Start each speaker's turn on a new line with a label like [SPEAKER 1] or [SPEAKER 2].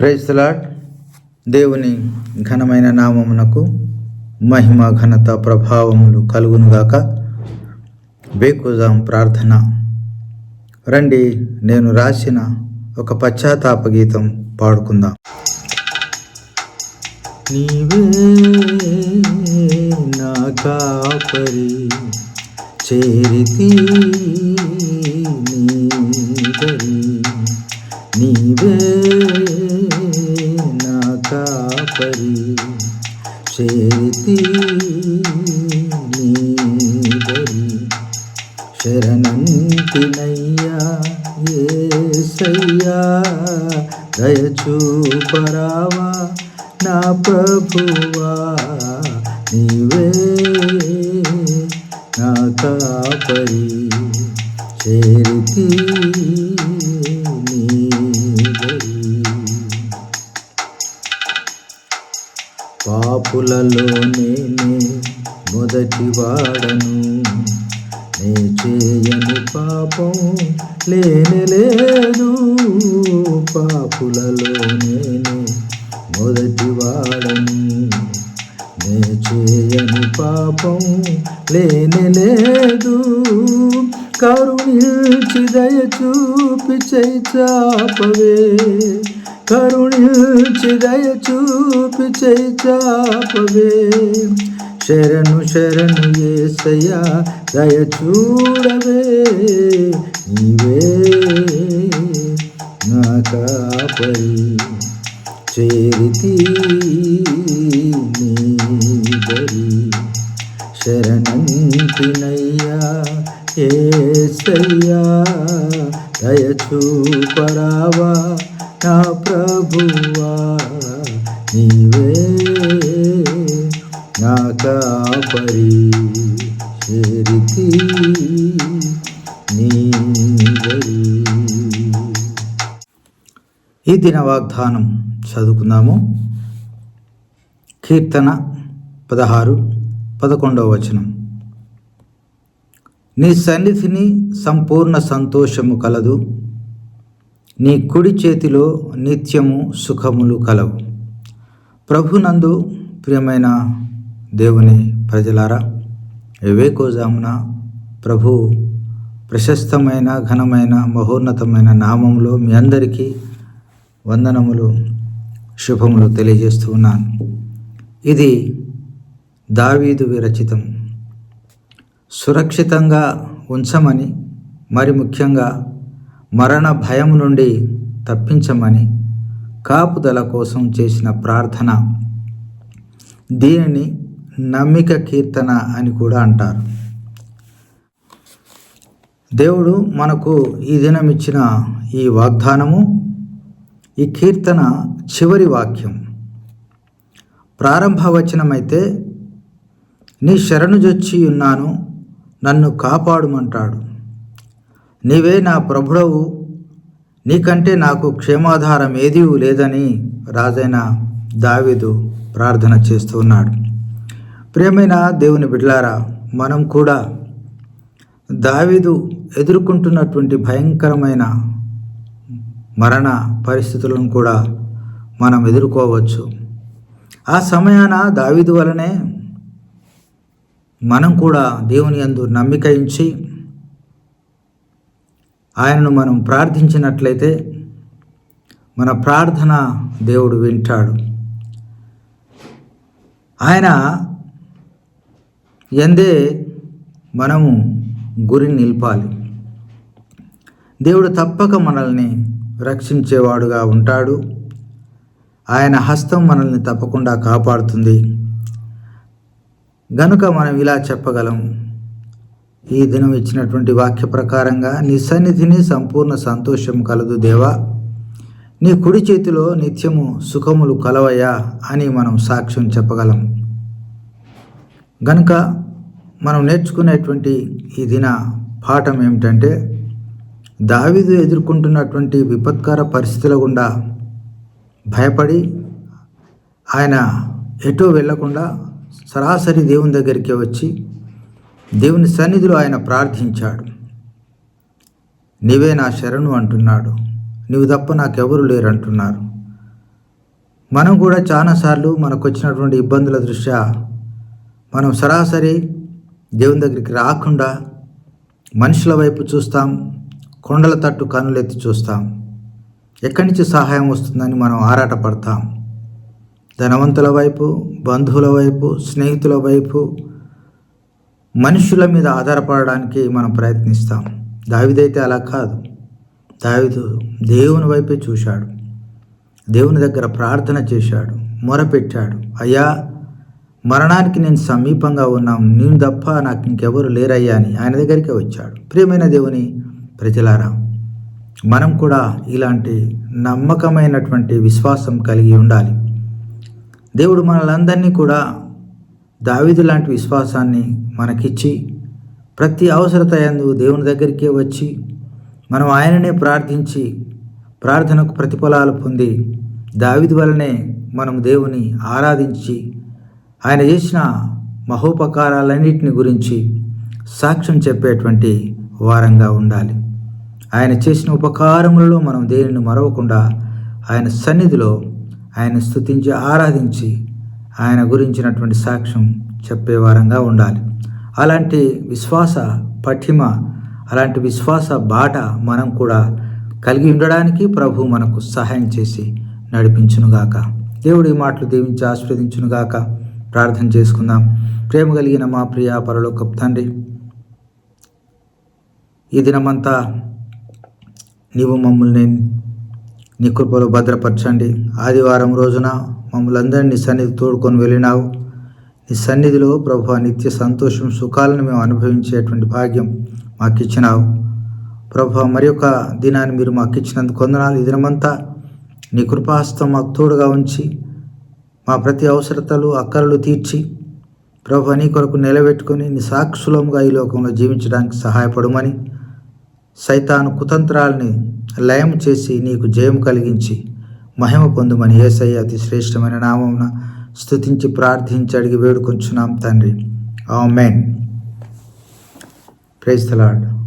[SPEAKER 1] ప్రైజ్లాడ్ దేవుని ఘనమైన నామమునకు మహిమ ఘనత ప్రభావములు కలుగునుగాక బేకుజాం ప్రార్థన. రండి నేను రాసిన ఒక పశ్చాత్తాప గీతం పాడుకుందాం. నీవే నా కాపరి చేరితి చేతి శరణంతినయ్యా ఏసయ్యా దయచూపరావా నా ప్రభువా నీవే నా కాపరి చేరితి పాపులలో నేనే మొదటివాడను నే చేయని పాపం లేని లేదు. పాపులలో నేనే మొదటివాడను నే చేయని పాపం లేని లేదు. కరుణించి దయ చూపి చైచాపవే కరుణించి దయ చూపి చాపవే. శరణు శరణు ఏసయ్యా దయ చూడవే నీవే నా కాపరి చేరితి నీదరి శరణంతినయ్యా ఏసయ్యా దయచూపరావా. నా ప్రభువా నీవే నా కాపరి చేరితి ఈ దిన వాగ్దానం చదువుకుందాము. కీర్తన పదహారు పదకొండవ వచనం. నీ సన్నిధిని సంపూర్ణ సంతోషము కలదు. నీ కుడి చేతిలో నిత్యము సుఖములు కలవు. ప్రభునందు ప్రియమైన దేవుని ప్రజలారా వివేకోజామున ప్రభు ప్రశస్తమైన ఘనమైన మహోన్నతమైన నామములో మీ అందరికీ వందనములు శుభములు తెలియజేస్తూ ఉన్నాను. ఇది దావీదు విరచితం. సురక్షితంగా ఉంచమని మరి ముఖ్యంగా మరణ భయం నుండి తప్పించమని కాపుదల కోసం చేసిన ప్రార్థన. దీనిని నమ్మిక కీర్తన అని కూడా అంటారు. దేవుడు మనకు ఈ దినం ఇచ్చిన ఈ వాగ్దానము ఈ కీర్తన చివరి వాక్యం. ప్రారంభ వచనమైతే నీ శరణుజొచ్చి ఉన్నాను నన్ను కాపాడుమంటాడు. నీవే నా ప్రభుడవు నీకంటే నాకు క్షేమాధారం ఏదీ లేదని రాజైన దావీదు ప్రార్థన చేస్తూ ఉన్నాడు. ప్రియమైన దేవుని బిడ్లారా మనం కూడా దావీదు ఎదుర్కొంటున్నటువంటి భయంకరమైన మరణ పరిస్థితులను కూడా మనం ఎదుర్కోవచ్చు. ఆ సమయాన దావీదు వలనే మనం కూడా దేవుని అందు నమ్మిక ఇచ్చి ఆయనను మనం ప్రార్థించినట్లయితే మన ప్రార్థన దేవుడు వింటాడు. ఆయన ఎందే మనము గురి నిలపాలి. దేవుడు తప్పక మనల్ని రక్షించేవాడుగా ఉంటాడు. ఆయన హస్తం మనల్ని తప్పకుండా కాపాడుతుంది. గనుక మనం ఇలా చెప్పగలం. ఈ దినం ఇచ్చినటువంటి వాక్య ప్రకారంగా నీ సన్నిధిని సంపూర్ణ సంతోషం కలదు దేవా. నీ కుడి చేతిలో నిత్యము సుఖములు కలవయ్యా అని మనం సాక్ష్యం చెప్పగలం. గనుక మనం నేర్చుకునేటువంటి ఈ దిన పాఠం ఏమిటంటే దావిదు ఎదుర్కొంటున్నటువంటి విపత్కర పరిస్థితుల గుండా భయపడి ఆయన ఎటో వెళ్ళకుండా సరాసరి దేవుని దగ్గరికి వచ్చి దేవుని సన్నిధిలో ఆయన ప్రార్థించాడు. నీవే నా శరణు అంటున్నాడు. నీవు తప్ప నాకెవరు లేరు అంటున్నారు మనం కూడా చాలాసార్లు మనకు వచ్చినటువంటి ఇబ్బందుల దృష్ట్యా మనం సరాసరి దేవుని దగ్గరికి రాకుండా మనుషుల వైపు చూస్తాం కొండల తట్టు కనులెత్తి చూస్తాం. ఎక్కడి నుంచి సహాయం వస్తుందని మనం ఆరాటపడతాం. ధనవంతుల వైపు బంధువుల వైపు స్నేహితుల వైపు మనుషుల మీద ఆధారపడడానికి మనం ప్రయత్నిస్తాం. దావిదైతే అలా కాదు. దావిదు దేవుని వైపే చూశాడు. దేవుని దగ్గర ప్రార్థన చేశాడు. మొరపెట్టాడు. అయ్యా మరణానికి నేను సమీపంగా ఉన్నాం. నేను తప్ప నాకు ఇంకెవరు లేరయ్యా అని ఆయన దగ్గరికే వచ్చాడు. ప్రియమైన దేవుని ప్రజలారా మనం కూడా ఇలాంటి నమ్మకమైనటువంటి విశ్వాసం కలిగి ఉండాలి. దేవుడు మనలందరినీ కూడా దావిదు లాంటి విశ్వాసాన్ని మనకిచ్చి ప్రతి అవసరత యందు దేవుని దగ్గరికే వచ్చి మనం ఆయననే ప్రార్థించి ప్రార్థనకు ప్రతిఫలాలు పొంది దావిది వలనే మనం దేవుని ఆరాధించి ఆయన చేసిన మహోపకారాలన్నిటిని గురించి సాక్ష్యం చెప్పేటువంటి వారంగా ఉండాలి. ఆయన చేసిన ఉపకారములలో మనం దేనిని మరవకుండా ఆయన సన్నిధిలో ఆయన స్థుతించి ఆరాధించి ఆయన గురించినటువంటి సాక్ష్యం చెప్పే వారంగా ఉండాలి. అలాంటి విశ్వాస పఠిమ అలాంటి విశ్వాస బాట మనం కూడా కలిగి ఉండడానికి ప్రభు మనకు సహాయం చేసి నడిపించునుగాక. దేవుడి మాటలు దీవించి ఆస్వాదించునుగాక ప్రార్థన చేసుకుందాం. ప్రేమ కలిగిన మా ప్రియ పరలోకపు తండ్రి ఈ దినమంతా నీవు మమ్మల్ని నీ కృపలో భద్రపరచండి. ఆదివారం రోజున మమ్మల్ని అందరినీ నీ సన్నిధి తోడుకొని వెళ్ళినావు. నీ సన్నిధిలో ప్రభు నిత్య సంతోషం సుఖాలను మేము అనుభవించేటువంటి భాగ్యం మాకు ఇచ్చినావు ప్రభు మరి యొక్క దినాన్ని మీరు మాకు ఇచ్చినందుకు వందనాలు ఈ దినమంతా నీ కృపాహస్తం మాకు తోడుగా ఉంచి మా ప్రతి అవసరతలు అక్కరలు తీర్చి ప్రభు నీ కొరకు నిలబెట్టుకొని నీ సాక్షులముగా ఈ లోకంలో జీవించడానికి సహాయపడమని సైతాను కుతంత్రాలని లయం చేసి నీకు జయం కలిగించి మహిమ పొందుమని ఏసయ్య అతి శ్రేష్టమైన నామమున స్థుతించి ప్రార్థించి అడిగి వేడుకొంచున్నాం తండ్రి. ఆ మెయిన్ ప్రైజ్ ద లార్డ్.